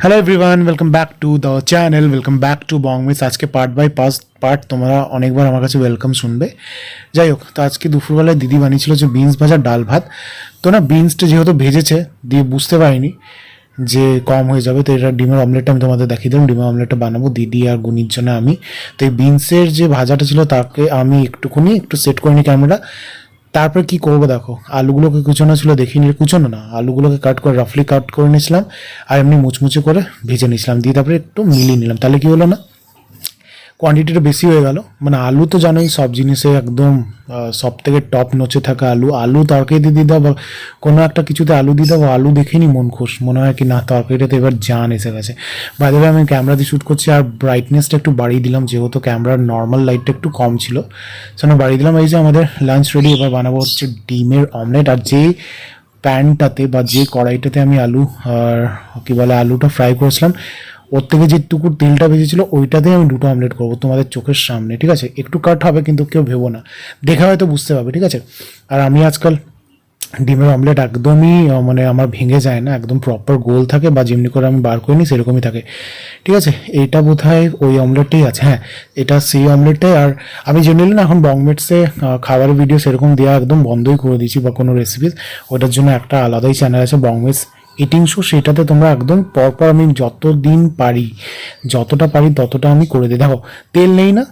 Hello everyone welcome back to the channel welcome back to বংমিস আজকে part by pass part তোমরা অনেকবার আমার কাছে ওয়েলকাম শুনবে। যাই হোক তো আজকে দুপুরবেলায় দিদি বানিয়েছিল যে বিনস ভাজা ডাল ভাত। তো না বিনসটা যেহেতু ভেজেছে, দিয়ে বুঝতে পারিনি যে কম হয়ে যাবে, তো এটা ডিমের অমলেটটা আমি তোমাদের দেখিয়ে দিলাম। ডিমের অমলেটটা বানাবো, দিদি আর গুনির জন্য আমি। তো এই বিনসের যে ভাজাটা ছিল, তাকে আমি একটুখানি, একটু সেট করে নিই ক্যামেরা তারপরে কি করব দেখো? আলুগুলোকে কুচোনো ছিল, দেখিনি, কুচোনো না। আলুগুলোকে কাট করে রাফলি কাট করে নিয়েছিলাম, আর এমনি মুচমুচে করে ভেজে নিয়েছিলাম। দিয়ে তারপরে একটু মিলিয়ে নিলাম। তাহলে কি হলো না? কোয়ান্টিটিটা বেশি হয়ে গেল। মানে আলু তো জানোই সব জিনিসে একদম সব থেকে টপ নচে থাকা আলু। আলু তরকারিতে দিয়ে দাও বা কোনো একটা কিছুতে আলু দিয়ে দাও আলু দেখেনি মন খুশ। মনে হয় কি না, তরকারিটাতে এবার জান এসে গেছে। বাইরে আমি ক্যামেরা দিয়ে শ্যুট করছি আর ব্রাইটনেসটা একটু বাড়িয়ে দিলাম, যেহেতু ক্যামেরার নর্মাল লাইটটা একটু কম ছিল। সেজন্য বাড়িয়ে দিলাম, এই যে আমাদের লাঞ্চ রেডি এবার বানাবো হচ্ছে ডিমের অমলেট আর যে প্যানটাতে বা যে কড়াইটাতে আমি আলু আর কী বলে আলুটা ফ্রাই করেছিলাম ওর থেকে যেটুকু তেলটা বেজেছিল ওইটাতেই আমি দুটো অমলেট করব তোমাদের চোখের সামনে, ঠিক আছে? একটু কাট হবে কিন্তু কেউ ভেবো না। দেখে হয়তো বুঝতে পারবে, ঠিক আছে? আর আমি আজকাল ডিমের অমলেট একদমই মানে আমার ভেঙে যায় না, একদম প্রপার গোল থাকে বা যেমনি করে আমি বার করিনি সেরকমই থাকে। ঠিক আছে? এইটা বোধ হয় ওই অমলেটটাই আছে হ্যাঁ? এটা সেই অমলেটটাই আর আমি জেনারেলি না এখন বংমেটসে খাবারের ভিডিও সেরকম দেওয়া একদম বন্ধই করে দিয়েছি বা কোনো রেসিপিস ওটার জন্য একটা আলাদাই চ্যানেল আছে বংমেটস ইটিং শো সেটাতে তোমরা একদম পরপর আমি যত দিন পারি, যতটা পারি ততটা আমি করে দিই। দেখো, তেল নেই না?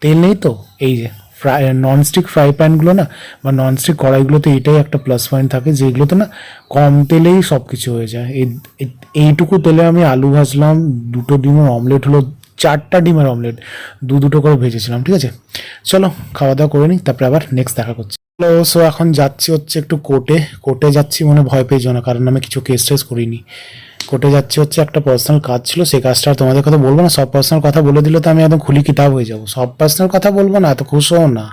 তেল নেই তো? এই যে ফ্রাই ননস্টিক ফ্রাই প্যানগুলো না, বা ননস্টিক কড়াইগুলোতে এটাই একটা প্লাস পয়েন্ট থাকে, যেগুলোতে না কম তেলেই সব কিছু হয়ে যায়। এই, এই- এইটুকু তেলে আমি আলু ভাজলাম, দুটো ডিমের অমলেট হলো, চারটা ডিমের অমলেট দু দুটো করে ভেজেছিলাম, ঠিক আছে? চলো খাওয়া দাওয়া করে নিই, তারপরে আবার নেক্সট দেখা করছি। হ্যালো সো এখন যাচ্ছি হচ্ছে একটু কোর্টে কোর্টে যাচ্ছি মনে ভয় পেয়েছ না, কারণ আমি কিছু কেস টেস করিনি। কোর্টে যাচ্ছি হচ্ছে একটা পার্সোনাল কাজ ছিল, সেই কাজটা তোমাদের কথা বলব না, সব পার্সোনাল কথা বলে দিলে তো আমি একদম খুলি কিতাব হয়ে যাব। সব পার্সোনাল কথা বলব না, এত খুশ হও না।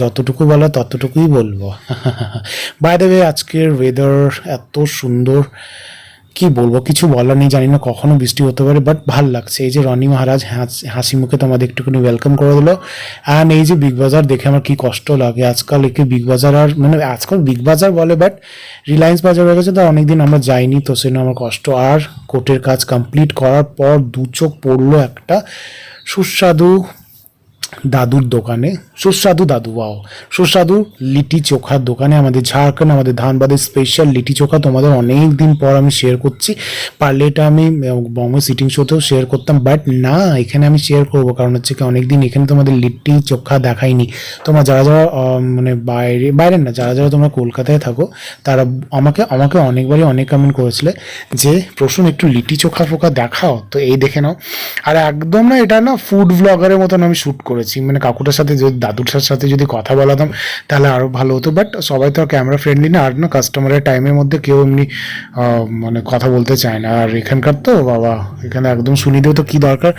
যতটুকু বলা ততটুকুই বলব। বাই দ্য ওয়ে আজকের ওয়েদার এত সুন্দর কি বলব? কিছু বলার নেই, জানি না কখনো বৃষ্টি হতে পারে বাট ভালো লাগছে। এই যে রনি মহারাজ হাস- মুখে তোমাদের একটুখানি ওয়েলকাম করে দিলো। অ্যান্ড এই যে বিগ বাজার দেখে আমার কি কষ্ট লাগে। আজকাল একে বিগ বাজার আর মানে আজকাল বিগ বাজার বলে বাট রিলায়েন্স বাজার হয়ে গেছে তো অনেকদিন আমরা যাইনি, তো সেজন্য আমার কষ্ট। আর কোর্টের কাজ কমপ্লিট করার পর দু চোখ পড়ল একটা সুস্বাদু দাদুর দোকানে, সুস্বাদু দাদু বাও সুস্বাদু লিটি চোখার দোকানে, আমাদের ঝাড়খণ্ড, আমাদের ধানবাদের স্পেশাল লিটি চোখা তোমাদের অনেক দিন পর আমি শেয়ার করছি। পারলে এটা আমি বঙ্গ সিটিং শোতেও শেয়ার করতাম বাট না, এখানে আমি শেয়ার করব, কারণ হচ্ছে কি অনেকদিন এখানে তোমাদের লিট্টি চোখা দেখাইনি। তোমরা যারা যারা মানে বাইরে বাইরে না, যারা যারা তোমরা কলকাতায় থাকো, তারা আমাকে আমাকে অনেকবারই অনেক কমেন্ট করেছিলে যে প্রশ্ন একটু লিটি চোখা ফোকা দেখাও। তো এই দেখে নাও। আর একদম না, এটা না ফুড ব্লগারের মতন আমি শ্যুট করেছি। মানে কাকুটার সাথে যদি, দাদুর সাথে যদি কথা বলাতাম, তাহলে আরও ভালো হতো। বাট সবাই তো ক্যামেরা ফ্রেন্ডলি না, আর না কাস্টমারের টাইমের মধ্যে কেউ এমনি মানে কথা বলতে চায় না। আর এখানকার তো বাবা, এখানে একদম শুনি দিও তো কী দরকার।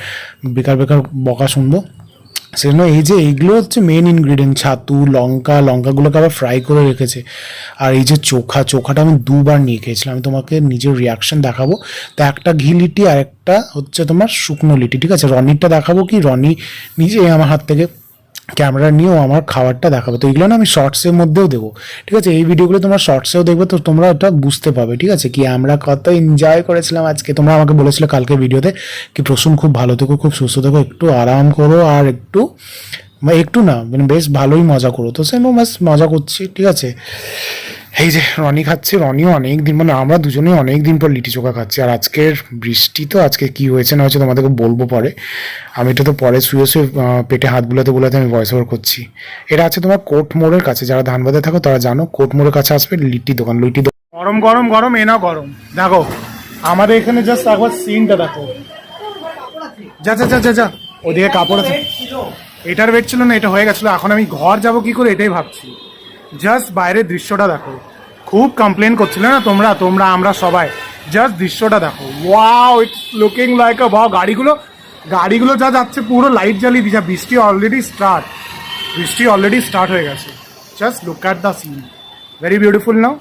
বেকার বেকার বকা শুনব। সেজন্য এই যে এইগুলো হচ্ছে মেন ইনগ্রিডিয়েন্ট ছাতু, লঙ্কা, লঙ্কাগুলোকে আবার ফ্রাই করে রেখেছে। আর এই যে চোখা, চোখাটা আমি দুবার নিয়ে খেয়েছিলাম। আমি তোমাকে নিজের রিয়াকশন দেখাবো। তো একটা ঘি লিটি আর একটা হচ্ছে তোমার শুকনো লিটি, ঠিক আছে? রনিরটা দেখাবো কি? রনি নিজে আমার হাত থেকে ক্যামেরা নিয়েও আমার খাবারটা দেখাবো। তো এগুলো না আমি শর্টসের মধ্যেও দেবো। ঠিক আছে? এই ভিডিওগুলো তোমরা শর্টসেও দেখবে, তো তোমরা ওটা বুঝতে পাবে। ঠিক আছে? কি আমরা কত এনজয় করেছিলাম আজকে। তোমরা আমাকে বলেছিলে কালকে ভিডিওতে কি প্রসূন খুব ভালো থেকো, খুব সুস্থ থেকো, একটু আরাম করো আর একটু একটু না মানে বেশ ভালোই মজা করো। তো সেম বাস মজা করছি। ঠিক আছে? এই যে রনি খাচ্ছে, রনিও অনেক দিন মানে আমরা দুজনেই অনেক দিন পর লিটি চোখা খাচ্ছি। আর আজকের বৃষ্টি তো, আজকে কি হয়েছে না হয়েছে তোমাদেরকে বলব পরে। আমি এটা তো পরে শুয়ে শুয়ে পেটে হাত বুলাতে বুলাতে আমি ভয়েস ওভার করছি। এটা আছে তোমার কোট মোড়ের কাছে, যারা ধানবাদে থাকো তারা জানো, কোট মোড়ের কাছে আসবে লিটি দোকান লিটি দোকান। গরম গরম গরম, এ না গরম। দেখো, আমাদের এখানে জাস্ট একবার সিনটা দেখো। যা যা যা যা যা, ওদিকে কাপড় আছে। এটার ওয়েট ছিল না, এটা হয়ে গেছিল। এখন আমি ঘর যাব কি করে, এটাই ভাবছি। জাস্ট বাইরের দৃশ্যটা দেখো। খুব কমপ্লেন করছিলে না তোমরা? তোমরা, আমরা সবাই। জাস্ট দৃশ্যটা দেখো। Wow it's looking like a wow গাড়িগুলো গাড়িগুলো যা যাচ্ছে পুরো লাইট জ্বালিয়ে দিচ্ছে। বৃষ্টি অলরেডি স্টার্ট বৃষ্টি অলরেডি স্টার্ট হয়ে গেছে। Just look at the scene very beautiful now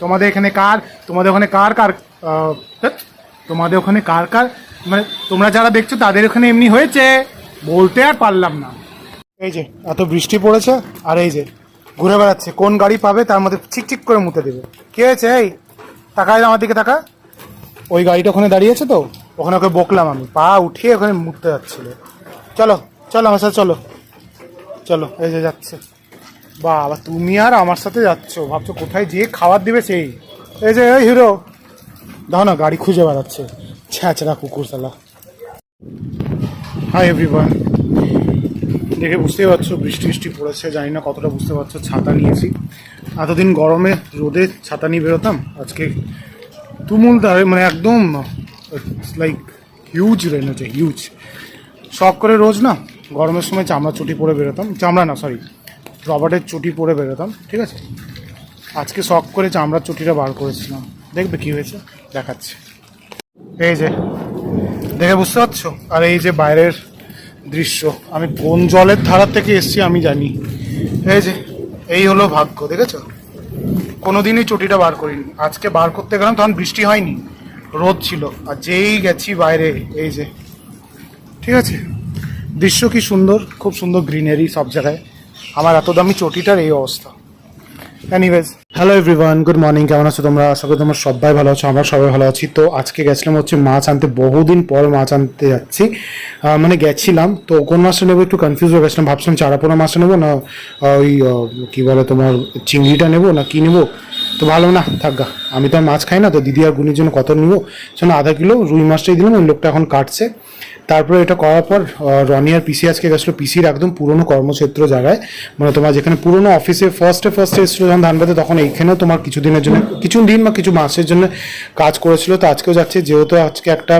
তোমাদের এখানে কার, তোমাদের ওখানে কার কার তোমাদের ওখানে কার কার? মানে তোমরা যারা দেখছ, তাদের ওখানে এমনি হয়েছে। বলতে আর পারলাম না। এই যে, এত বৃষ্টি পড়েছে, আর এই যে ঘুরে বেড়াচ্ছে, কোন গাড়ি পাবে তার মধ্যে ঠিক ঠিক করে মুতে দেবে। কি হয়েছে এই, তাকায় আমার দিকে তাকা ওই গাড়িটা ওখানে দাঁড়িয়েছে তো, ওখানে ওকে বকলাম আমি, পা উঠিয়ে ওখানে মুততে যাচ্ছিল। চলো চলো আমার সাথে, চলো চলো, এই যে যাচ্ছে। বাবা, তুমি আর আমার সাথে যাচ্ছ, ভাবছ কোথায় যেয়ে খাবার দিবে সেই। এই যে, এই হিরো। দাও না, গাড়ি খুঁজে বেড়াচ্ছে। ছ্যাঁচড়া কুকুর সালা হাই এভরিওয়ান দেখে বুঝতেই পারছ, বৃষ্টি বৃষ্টি পড়েছে, জানি না কতটা বুঝতে পারছ, ছাতা নিয়েছি। এতদিন গরমে রোদে ছাতা নিয়ে বেরোতাম, আজকে তুমুল তারে মানে একদম লাইক হিউজ রেন হচ্ছে হিউজ শখ করে রোজ না, গরমের সময় চামড়া চটি পরে বেরোতাম, চামড়া না সরি রবার্টের চটি পরে বেরোতাম, ঠিক আছে? আজকে শখ করে চামড়ার চটিটা বার করেছিলাম। দেখবে কি হয়েছে? দেখাচ্ছে। এই যে, দেখে বুঝতে পারছ? আর এই যে বাইরের দৃশ্য। আমি কোন জলের ধারা থেকে এসছি, আমি জানি। এই যে, এই হলো ভাগ্য, দেখেছ? কোনোদিনই চটিটা বার করিনি। আজকে বার করতে গেলাম, তখন বৃষ্টি হয়নি। রোদ ছিল, আর যেই গেছি বাইরে, এই যে। ঠিক আছে? দৃশ্য কি সুন্দর? খুব সুন্দর গ্রিনারি সব জায়গায়। আমার এত দামি চটিটার এই অবস্থা। Anyways hello everyone good morning কেমন আছো তোমরা? আশা করি তোমরা সবাই ভালো আছো, আমরা সবাই ভালো আছি। তো আজকে গেছিলাম হচ্ছে মাছ আনতে, বহুদিন পর মাছ আনতে যাচ্ছি। মানে গেছিলাম, তো কোন মাছটা নেব একটু কনফিউজ হয়ে গেছিলাম। ভাবছিলাম চারাপোনা মাছটা নেব না ওই কী বলে তোমার চিংড়িটা নেব না কী নেব? তো ভালো না, থাকা আমি তো আর মাছ খাই না, তো দিদি আর গুনির জন্য কত নেব? সেজন্য আধা কিলো রুই মাছটাই দিলাম, ওই লোকটা এখন কাটছে। তারপরে এটা করার পর রনি আর পিসি আজকে গেছিল, পিসির একদম পুরনো কর্মক্ষেত্র জায়গায়। মানে তোমার যেখানে পুরনো অফিসে ফার্স্টে ফার্স্টে এসেছিল যখন ধানবাদে, তখন এইখানেও তোমার কিছুদিনের জন্য কিছু দিন বা কিছু মাসের জন্য কাজ করেছিল। তো আজকেও যাচ্ছে, যেহেতু আজকে একটা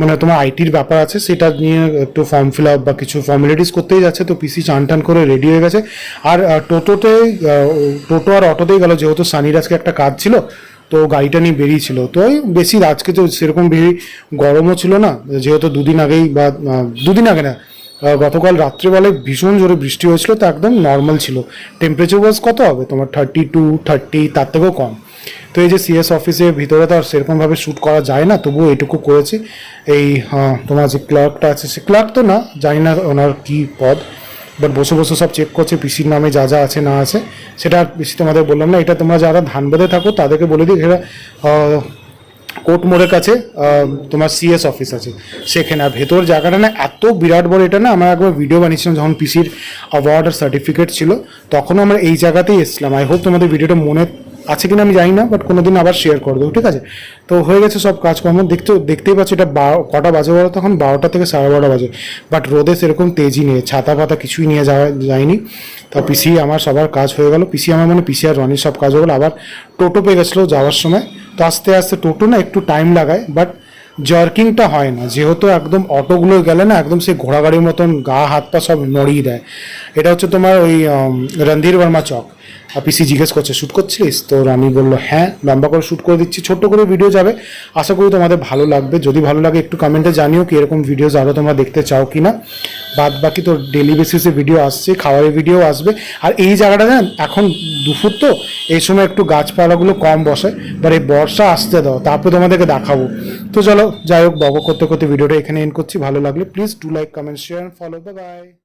মানে তোমার আইটির ব্যাপার আছে, সেটা নিয়ে একটু ফর্ম ফিল আপ বা কিছু ফর্মালিটিস করতেই যাচ্ছে, তো পিসি চান টান করে রেডি হয়ে গেছে। আর টোটোতে টোটো আর অটোতেই গেল, যেহেতু সানির আজকে একটা কাজ ছিল, তো গাড়িটা নিয়ে বেরিয়েছিল। তো ওই বেশি আজকে তো সেরকম বেশি গরমও ছিল না, যেহেতু দুদিন আগেই বা দুদিন আগে না গতকাল রাত্রেবেলায় ভীষণ জোরে বৃষ্টি হয়েছিল, তো একদম নর্মাল ছিল। টেম্পারেচার ওয়াজ কত হবে? তোমার থার্টি টু থার্টি তার থেকেও কম। তো এই যে সিএস অফিসের ভিতরে তো আর সেরকমভাবে শ্যুট করা যায় না তবুও এটুকু করেছি। এই তোমার যে ক্লার্কটা আছে সে ক্লার্ক তো না জানি না ওনার কী পদ বাট বসে বসে সব চেক করছে পিসির নামে যা যা আছে না আছে। সেটা আর বেশি তোমাদের বললাম না এটা তোমরা যারা ধান বেঁধে থাকো তাদেরকে বলে দিই আহ, কোর্ট মোড়ের কাছে তোমার সিএস অফিস আছে। সেখানে আর ভেতর জায়গাটা না এত বিরাট বড় এটা না আমরা একবার ভিডিও বানিয়েছিলাম যখন পিসির অ্যাওয়ার্ড আর সার্টিফিকেট ছিল তখনও আমরা এই জায়গাতেই এসেছিলাম। আই হোপ তোমাদের ভিডিওটা মনে আছে কিনা আমি জানি না বাট কোনো দিন আবার শেয়ার করে দেবো, ঠিক আছে? তো হয়ে গেছে সব কাজকর্ম, দেখতে, দেখতেই পাচ্ছি এটা বারো, কটা বাজে বলো তখন বারোটা থেকে সাড়ে বারোটা বাজে। বাট রোদে সেরকম তেজি নেই, ছাতা পাতা কিছুই নিয়ে যাওয়া, যায়নি। তো পিসি আমার সবার কাজ হয়ে গেল। পিসি আমার মানে পিসি আর রনির সব কাজ হয়ে গেলো। আবার টোটো পেয়ে গেছিল যাওয়ার সময়। তো আস্তে আস্তে টোটো না একটু টাইম লাগায় বাট জার্কিংটা হয় না। যেহেতু একদম অটোগুলো গেলে না, একদম সেই ঘোড়াগাড়ির মতন গা, হাত পা সব নড়িয়ে দেয়। এটা হচ্ছে তোমার ওই রণধীর বর্মা চক। পিসি জিজ্ঞেস করছে শ্যুট করছিস তো রানি বলল হ্যাঁ লম্বা করে শ্যুট করে দিচ্ছি, ছোট্ট করে ভিডিও যাবে। আশা করি তোমাদের ভালো লাগবে। যদি ভালো লাগে, একটু কমেন্টে জানিও কি এরকম ভিডিওস আরও তোমরা দেখতে চাও কি না। বাদ বাকি তো ডেলি বেসিসে ভিডিও আসছে খাবারের ভিডিও আসবে। আর এই জায়গাটা না এখন দুপুর তো, এই সময় একটু গাছপালাগুলো কম বসে বাট এই বর্ষা আসতে দাও, তারপরে তোমাদেরকে দেখাবো। তো চলো যাই হোক বক করতে করতে ভিডিওটা এখানে এন্ড করছি। ভালো লাগলে please do like comment share follow bye